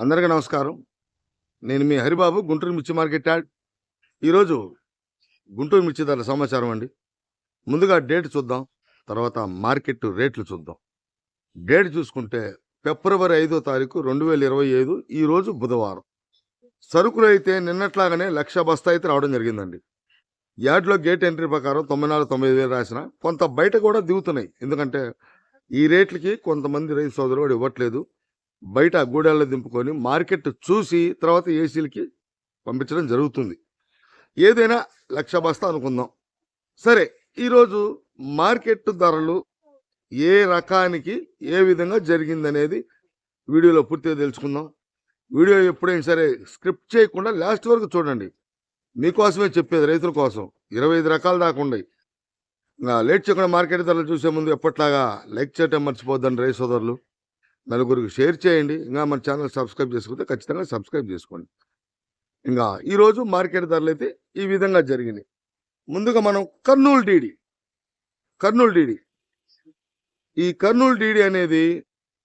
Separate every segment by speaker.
Speaker 1: అందరికీ నమస్కారం. నేను మీ హరిబాబు గుంటూరు మిర్చి మార్కెట్ యార్డ్ ఈరోజు గుంటూరు మిర్చి ధరల సమాచారం అండి. ముందుగా డేట్ చూద్దాం తర్వాత మార్కెట్ రేట్లు చూద్దాం. డేట్ చూసుకుంటే ఫిబ్రవరి ఐదో తారీఖు రెండు వేల ఇరవై ఐదు ఈరోజు బుధవారం. సరుకులు అయితే నిన్నట్లాగానే లక్ష బస్తా అయితే రావడం జరిగిందండి. యార్డ్లో గేట్ ఎంట్రీ ప్రకారం తొంభై నాలుగు తొంభై వేలు రాసిన కొంత బయట కూడా దిగుతున్నాయి. ఎందుకంటే ఈ రేట్లకి కొంతమంది రైతు సోదరులు కూడా ఇవ్వట్లేదు. బయట గూడాల్లో దింపుకొని మార్కెట్ చూసి తర్వాత ఏసీలకి పంపించడం జరుగుతుంది. ఏదైనా లక్ష బస్తా అనుకుందాం. సరే ఈరోజు మార్కెట్ ధరలు ఏ రకానికి ఏ విధంగా జరిగిందనేది వీడియోలో పూర్తిగా తెలుసుకుందాం. వీడియో ఎప్పుడైనా సరే స్క్రిప్ట్ చేయకుండా లాస్ట్ వరకు చూడండి. మీకోసమే చెప్పేది రైతుల కోసం. ఇరవై ఐదు రకాల దాకా ఉన్నాయి. ఇంకా లేట్ చేయకుండా మార్కెట్ ధరలు చూసే ముందు ఎప్పట్లాగా లైక్ చేయటం మర్చిపోద్దండి రైతు సోదరులు. నలుగురికి షేర్ చేయండి. ఇంకా మన ఛానల్ సబ్స్క్రైబ్ చేసుకుంటే ఖచ్చితంగా సబ్స్క్రైబ్ చేసుకోండి. ఇంకా ఈరోజు మార్కెట్ ధరలు అయితే ఈ విధంగా జరిగినాయి. ముందుగా మనం కర్నూలు డీడీ. కర్నూలు డీడీ. ఈ కర్నూలు డీడీ అనేది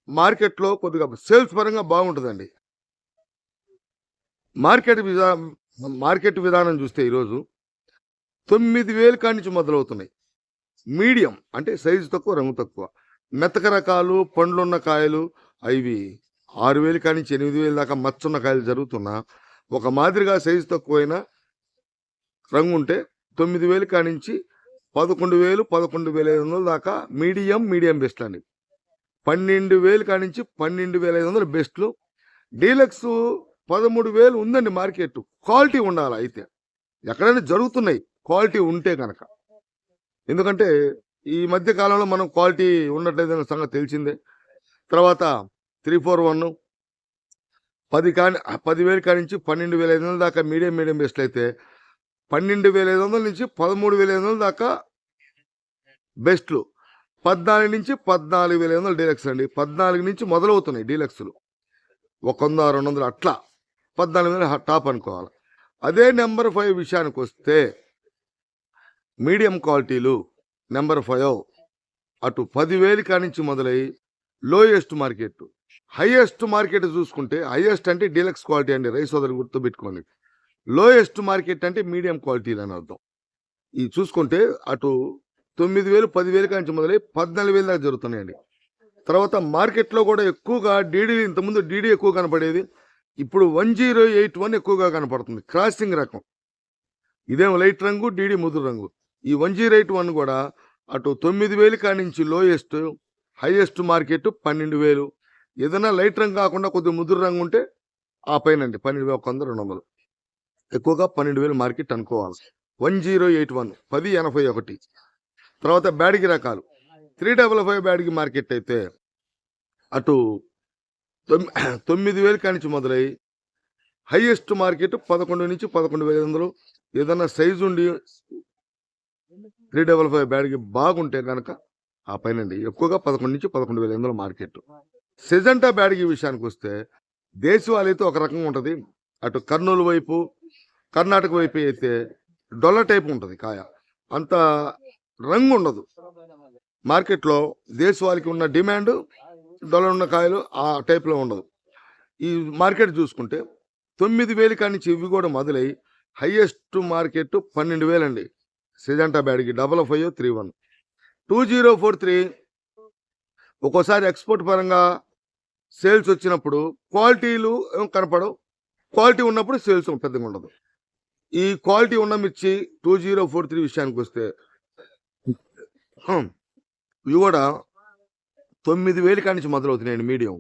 Speaker 1: మార్కెట్లో కొద్దిగా సేల్స్ పరంగా బాగుంటుందండి. మార్కెట్ విధా మార్కెట్ విధానం చూస్తే ఈరోజు తొమ్మిది వేలు కాడి నుంచి మొదలవుతున్నాయి. మీడియం అంటే సైజు తక్కువ రంగు తక్కువ. మెతక రకాలు పండ్లున్న కాయలు అవి ఆరు వేలు కాడి నుంచి ఎనిమిది వేలు దాకా మచ్చున్న కాయలు జరుగుతున్నా ఒక మాదిరిగా సైజు తక్కువైన రంగు ఉంటే తొమ్మిది వేలు కానించి నుంచి పదకొండు వేలు పదకొండు వేల ఐదు వందల దాకా మీడియం మీడియం బెస్ట్ అండి. పన్నెండు వేలు కానించి నుంచి పన్నెండు వేల ఐదు వందలు బెస్ట్లు డీలక్స్ పదమూడు వేలు ఉందండి మార్కెట్. క్వాలిటీ ఉండాలి అయితే. ఎక్కడైనా జరుగుతున్నాయి. క్వాలిటీ ఉంటే కనుక ఎందుకంటే ఈ మధ్య కాలంలో మనం క్వాలిటీ ఉన్నట్లయితే సంగతి తెలిసిందే. తర్వాత త్రీ ఫోర్ వన్ పది కాని పదివేలు కాడి నుంచి పన్నెండు వేల ఐదు వందల దాకా మీడియం మీడియం బెస్ట్ అయితే పన్నెండు వేల ఐదు వందల నుంచి పదమూడు వేల ఐదు వందల దాకా బెస్ట్లు పద్నాలుగు నుంచి పద్నాలుగు వేల ఐదు వందలు డీలక్స్ అండి. పద్నాలుగు నుంచి మొదలవుతున్నాయి డీలక్స్లు. ఒక వంద రెండు వందలు అట్లా. పద్నాలుగు వందలు టాప్ అనుకోవాలి. అదే నెంబర్ ఫైవ్ విషయానికి వస్తే మీడియం క్వాలిటీలు నెంబర్ ఫైవ్. అటు పదివేలు కానించి మొదలై లోయెస్ట్ మార్కెట్ హైయెస్ట్ మార్కెట్ చూసుకుంటే హైయెస్ట్ అంటే డీలక్స్ క్వాలిటీ అండి రైస్ సోదరు గుర్తుపెట్టుకోండి. లోయెస్ట్ మార్కెట్ అంటే మీడియం క్వాలిటీలు అని అర్థం. ఇది చూసుకుంటే అటు తొమ్మిది వేలు పదివేలు కానించి మొదలై పద్నాలుగు వేలు దాకా జరుగుతున్నాయండి. తర్వాత మార్కెట్లో కూడా ఎక్కువగా డీడీ ఇంతకుముందు డీడీ ఎక్కువ కనపడేది ఇప్పుడు వన్ జీరో ఎయిట్ వన్ ఎక్కువగా కనపడుతుంది క్రాసింగ్ రకం. ఇదేమో లైట్ రంగు డీడీ ముదురు రంగు. ఈ వన్ జీరో ఎయిట్ వన్ కూడా అటు తొమ్మిది వేలు కానించి లోయెస్ట్ హైయెస్ట్ మార్కెట్ పన్నెండు వేలు. ఏదైనా లైట్ రంగు కాకుండా కొద్దిగా ముదురు రంగు ఉంటే ఆ పైన అండి పన్నెండు వేల ఒక వంద రెండు వందలు. ఎక్కువగా పన్నెండు వేలు మార్కెట్ అనుకోవాలి. వన్ జీరో ఎయిట్ వన్ పది ఎనభై ఒకటి. తర్వాత బ్యాడిగి రకాలు. Three double five Byadgi market అయితే అటు తొమ్మి తొమ్మిది వేలు కానించి మొదలై హైయెస్ట్ మార్కెట్ పదకొండు నుంచి పదకొండు వేల వందలు. ఏదన్నా సైజు ఉండి త్రీ డబల్ ఫైవ్ బ్యాడ్కి బాగుంటే కనుక ఆ పైనండి ఎక్కువగా పదకొండు నుంచి పదకొండు వేల ఎనిమిది మార్కెట్. సెజంటా బ్యాడ్కి విషయానికి వస్తే దేశవాళీతో ఒక రకంగా ఉంటుంది. అటు కర్నూలు వైపు కర్ణాటక వైపు అయితే డొల్ల టైప్ ఉంటుంది కాయ. అంత రంగు ఉండదు. మార్కెట్లో దేశవాళికి ఉన్న డిమాండ్ డొల్ల ఉన్న కాయలు ఆ టైప్లో ఉండదు ఈ మార్కెట్ చూసుకుంటే తొమ్మిది వేలు కానించి ఇవి కూడా మొదలై హైయెస్ట్ మార్కెట్ పన్నెండు వేలండి. Syngenta Byadgi double five three one. Two zero four three. ఒక్కోసారి ఎక్స్పోర్ట్ పరంగా సేల్స్ వచ్చినప్పుడు క్వాలిటీలు కనపడవు. క్వాలిటీ ఉన్నప్పుడు సేల్స్ పెద్దగా ఉండదు. ఈ క్వాలిటీ ఉన్న మిర్చి టూ జీరో ఫోర్ త్రీ విషయానికి వస్తే ఇవి కూడా తొమ్మిది వేలు కాడి నుంచి మొదలవుతున్నాయండి మీడియం.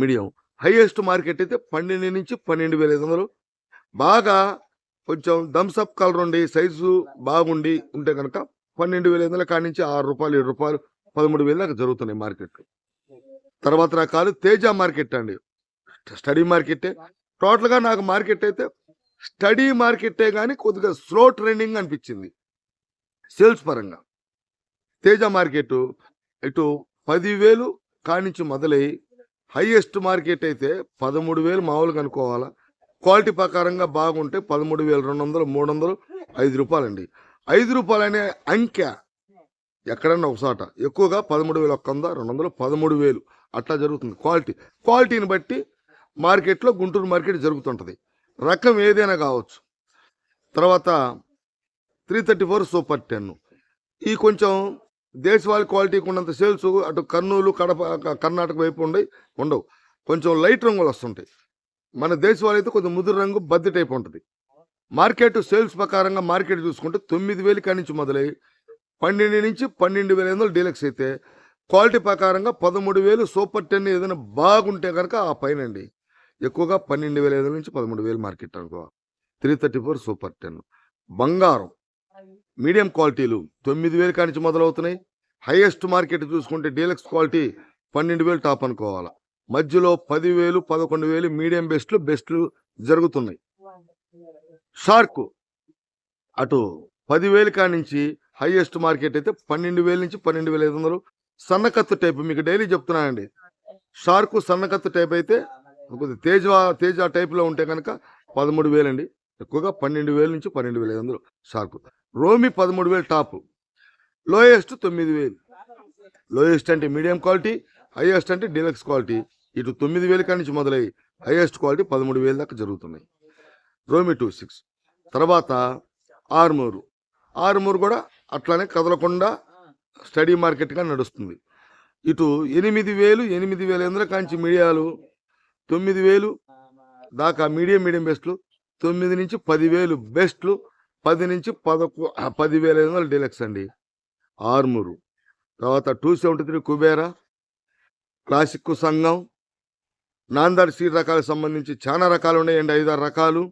Speaker 1: మీడియం. హైయెస్ట్ మార్కెట్ అయితే పన్నెండు నుంచి పన్నెండు వేల ఐదు వందలు. బాగా కొంచెం థమ్స్అప్ కలర్ ఉండి సైజు బాగుండి ఉంటే కనుక పన్నెండు వేల ఐదు వందల కాడి నుంచి ఆరు రూపాయలు ఏడు రూపాయలు పదమూడు వేలు దాకా జరుగుతున్నాయి మార్కెట్ తర్వాత రకాలు తేజ మార్కెట్ అండి. స్టడీ మార్కెటే. టోటల్గా నాకు మార్కెట్ అయితే స్టడీ మార్కెటే కానీ కొద్దిగా స్లో ట్రెండింగ్ అనిపించింది. సేల్స్ పరంగా. తేజ మార్కెట్ ఇటు పదివేలు కానించి మొదలై హైయెస్ట్ మార్కెట్ అయితే పదమూడు వేలు మామూలుగా అనుకోవాలా. క్వాలిటీ ప్రకారంగా బాగుంటే పదమూడు వేల రెండు వందలు మూడు వందలు ఐదు రూపాయలండి. ఐదు రూపాయలు అనే అంకె ఎక్కడన్నా ఒకసాట ఎక్కువగా పదమూడు వేలు ఒక్క వంద రెండు వందలు పదమూడు వేలు. అట్లా జరుగుతుంది. క్వాలిటీ. క్వాలిటీని బట్టి మార్కెట్లో గుంటూరు మార్కెట్ జరుగుతుంటుంది. రకం ఏదైనా కావచ్చు. తర్వాత three thirty four super ten. ఈ కొంచెం దేశవాళీ క్వాలిటీకి ఉన్నంత సేల్స్ అటు కర్నూలు కడప కర్ణాటక వైపు ఉండి ఉండవు. కొంచెం లైట్ రంగులు వస్తుంటాయి. మన దేశవాళీ అయితే కొంచెం ముదురు రంగు బద్ది టైప్ ఉంటుంది. మార్కెట్ సేల్స్ ప్రకారంగా మార్కెట్ చూసుకుంటే తొమ్మిది వేలు కాడి నుంచి మొదలై పన్నెండు నుంచి పన్నెండు వేల ఐదు వందలు డీలక్స్ అయితే క్వాలిటీ ప్రకారంగా పదమూడు వేలు సూపర్ టెన్ ఏదైనా బాగుంటే కనుక ఆ పైన అండి ఎక్కువగా పన్నెండు వేల ఐదు నుంచి పదమూడు వేలు మార్కెట్ అనుకో. Three thirty four super ten. బంగారం. మీడియం క్వాలిటీలు తొమ్మిది వేలు కానించి మొదలవుతున్నాయి. హైయెస్ట్ మార్కెట్ చూసుకుంటే డీలక్స్ క్వాలిటీ పన్నెండు వేలు టాప్ అనుకోవాలి. మధ్యలో పదివేలు పదకొండు వేలు మీడియం బెస్ట్లు బెస్ట్లు జరుగుతున్నాయి. షార్క్ అటు పదివేలు కాడి నుంచి హైయెస్ట్ మార్కెట్ అయితే పన్నెండు వేల నుంచి పన్నెండు వేల ఐదు వందలు. సన్నకత్తు టైప్ మీకు డైలీ చెప్తున్నానండి. షార్క్ సన్నకత్తు టైప్ అయితే కొద్దిగా తేజ తేజ టైప్లో ఉంటే కనుక పదమూడు వేలండి ఎక్కువగా పన్నెండు వేల నుంచి పన్నెండు వేల ఐదు వందలు షార్క్. రోమి పదమూడు వేలు టాప్. లోయెస్ట్ తొమ్మిది వేలు లోయెస్ట్ అంటే మీడియం క్వాలిటీ హైయెస్ట్ అంటే డీలక్స్ క్వాలిటీ. ఇటు తొమ్మిది వేల కాడి నుంచి మొదలై హైయెస్ట్ క్వాలిటీ పదమూడు వేల దాకా జరుగుతున్నాయి. రోమి టూ సిక్స్. తర్వాత ఆర్మూరు. ఆర్మూరు కూడా అట్లానే కదలకుండా స్టడీ మార్కెట్గా నడుస్తుంది. ఇటు ఎనిమిది వేలు ఎనిమిది వేల ఎందుల కాంచి మీడియాలు తొమ్మిది వేలు దాకా మీడియం మీడియం బెస్ట్లు తొమ్మిది నుంచి పదివేలు బెస్ట్లు పది నుంచి పదకొ పదివేల ఐదు వందల డీలక్స్ అండి. ఆర్మూరు. తర్వాత two seventy three Kubera. Classic సంఘం. నాందర్ సీడ్ రకాలకు సంబంధించి చాలా రకాలు ఉన్నాయండి ఐదారు రకాలు.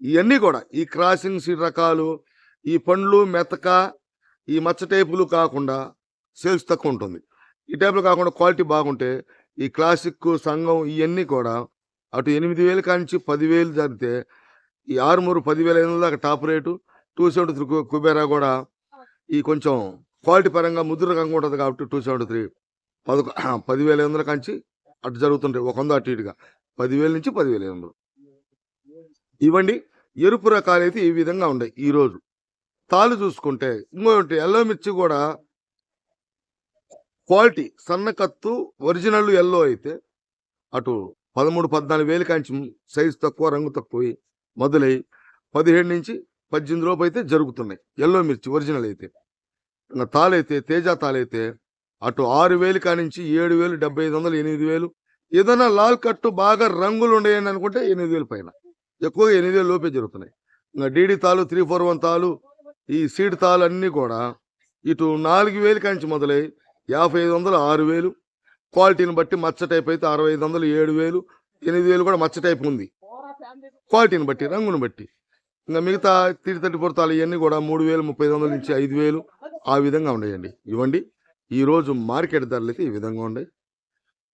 Speaker 1: ఇవన్నీ కూడా ఈ క్రాసింగ్ సీడ్ రకాలు ఈ పండ్లు మెతక ఈ మచ్చ టైపులు కాకుండా సేల్స్ తక్కువ ఉంటుంది. ఈ టైపులు కాకుండా క్వాలిటీ బాగుంటే ఈ క్లాసిక్ సంఘం ఇవన్నీ కూడా అటు ఎనిమిది వేలు కానించి పదివేలు జరిగితే ఈ ఆరుమూరు పదివేల ఐదు వందల దాకా top rate two seventy three Kubera కూడా ఈ కొంచెం క్వాలిటీ పరంగా ముద్ర రకంగా ఉంటుంది కాబట్టి టూ సెవెంటీ త్రీ పదకొ పదివేల ఐదు వందల కాంచి అటు జరుగుతుంటాయి. ఒక వంద అటు ఇటుగా. పదివేల నుంచి పదివేల ఐదు వందలు. ఇవ్వండి. ఎరుపు రకాలు అయితే ఈ విధంగా ఉన్నాయి ఈరోజు తాలు చూసుకుంటే ఇంకోటి ఎల్లో మిర్చి కూడా క్వాలిటీ సన్నకత్తు ఒరిజినల్ ఎల్లో అయితే అటు పదమూడు పద్నాలుగు వేలు కాంచి సైజు తక్కువ రంగు తక్కువ మొదలై పదిహేడు నుంచి పద్దెనిమిది లోపు అయితే జరుగుతున్నాయి. ఎల్లో మిర్చి ఒరిజినల్ అయితే. ఇంకా తాలైతే తేజ తాలైతే అటు ఆరు వేలు కానించి ఏడు వేలు డెబ్బై ఐదు వందలు ఎనిమిది వేలు. ఏదైనా లాల్ కట్టు బాగా రంగులు ఉండేయండి అనుకుంటే ఎనిమిది వేలు పైన. ఎక్కువగా ఎనిమిది వేలు లోపే జరుగుతున్నాయి. ఇంకా డీడీ తాలు త్రీ ఫోర్ వన్ తాలు ఈ సీడ్ తాలు అన్నీ కూడా ఇటు నాలుగు వేలు కానించి మొదలై యాభై ఐదు వందలు ఆరు వేలు. క్వాలిటీని బట్టి మచ్చ టైప్ అయితే అరవై ఐదు వందలు ఏడు వేలు. ఎనిమిది వేలు కూడా మచ్చ టైప్ ఉంది. క్వాలిటీని బట్టి రంగుని బట్టి. ఇంకా మిగతా త్రీ థర్టీ ఫోర్ తాలు ఇవన్నీ కూడా మూడు వేలు ముప్పై ఐదు వందల నుంచి ఐదు వేలు ఆ విధంగా ఉన్నాయండి. ఇవ్వండి. ఈరోజు మార్కెట్ ధరలు అయితే ఈ విధంగా ఉన్నాయి.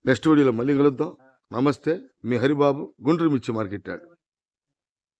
Speaker 1: నెక్స్ట్ వీడియోలో మళ్ళీ కలుద్దాం. నమస్తే. మీ హరిబాబు గుంటూరు మిర్చి మార్కెట్ యార్డ్